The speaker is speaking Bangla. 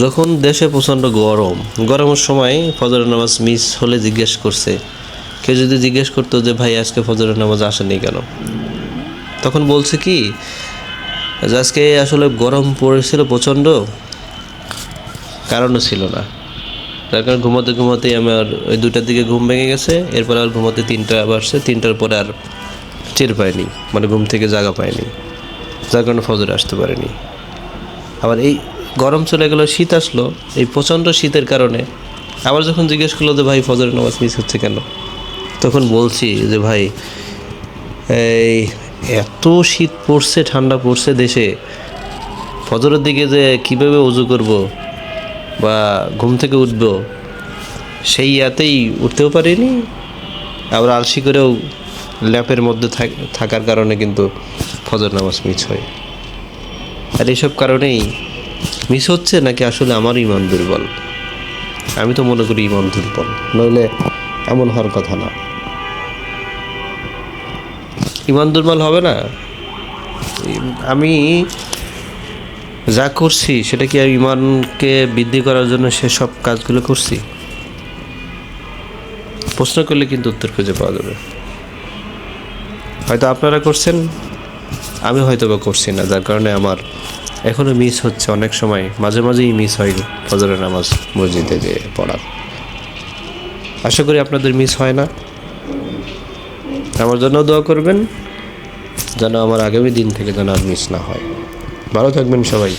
যখন দেশে প্রচণ্ড গরম, গরমের সময় ফজরের নামাজ মিস হলে জিজ্ঞেস করছে। কেউ যদি জিজ্ঞেস করতো যে, ভাই, আজকে ফজরের নামাজ আসেনি কেন? তখন বলছে কি, যে আজকে আসলে গরম পড়েছিল প্রচণ্ড, কারণও ছিল না। তার কারণ ঘুমাতে ঘুমাতেই আমার ওই দুটার দিকে ঘুম ভেঙে গেছে, এরপর আর ঘুমাতে তিনটা বাজছে, তিনটার পরে আর টের পাইনি মানে ঘুম থেকে জাগা পাইনি। যার কারণে ফজরে আসতে পারেনি। আবার এই গরম চলে গেল শীত আসলো, এই প্রচণ্ড শীতের কারণে। আবার যখন জিজ্ঞেস করল যে, ভাই, ফজরের নামাজ মিস হচ্ছে কেন? তখন বলছি যে, ভাই, এই এত শীত পড়ছে, ঠান্ডা পড়ছে দেশে, ফজরের দিকে যে কীভাবে উজু করব বা ঘুম থেকে উঠবো, সেই ইয়াতেই উঠতেও পারিনি। আবার আলসি করেও ল্যাপের মধ্যে থাক- থাকার কারণে কিন্তু ফজর নামাজ মিস হয়। আর এইসব কারণেই মিস হচ্ছে নাকি আসলে আমার ইমান দুর্বল? আমি তো মনে করি ইমান দুর্বল, নইলে এমন হওয়ার কথা না। ইমান দুর্বল হবে না? আমি যা করছি, সেটা কি আমি ইমানকে বৃদ্ধি করার জন্য সে সেসব কাজগুলো করছি? প্রশ্ন করলে কিন্তু উত্তর খুঁজে পাওয়া যাবে। হয়তো আপনারা করছেন, আমি হয়তো বা করছি না, যার কারণে আমার এখনও মিস হচ্ছে অনেক সময়। মাঝে মাঝেই মিস হয় ফজরের নামাজ মসজিদে যে পড়ার আশা করি আপনাদের মিস হয় না। আমার জন্য দোয়া করবেন, যেন আমার আগামী দিন থেকে যেন আর মিস না হয়। ভালো থাকবেন সবাই।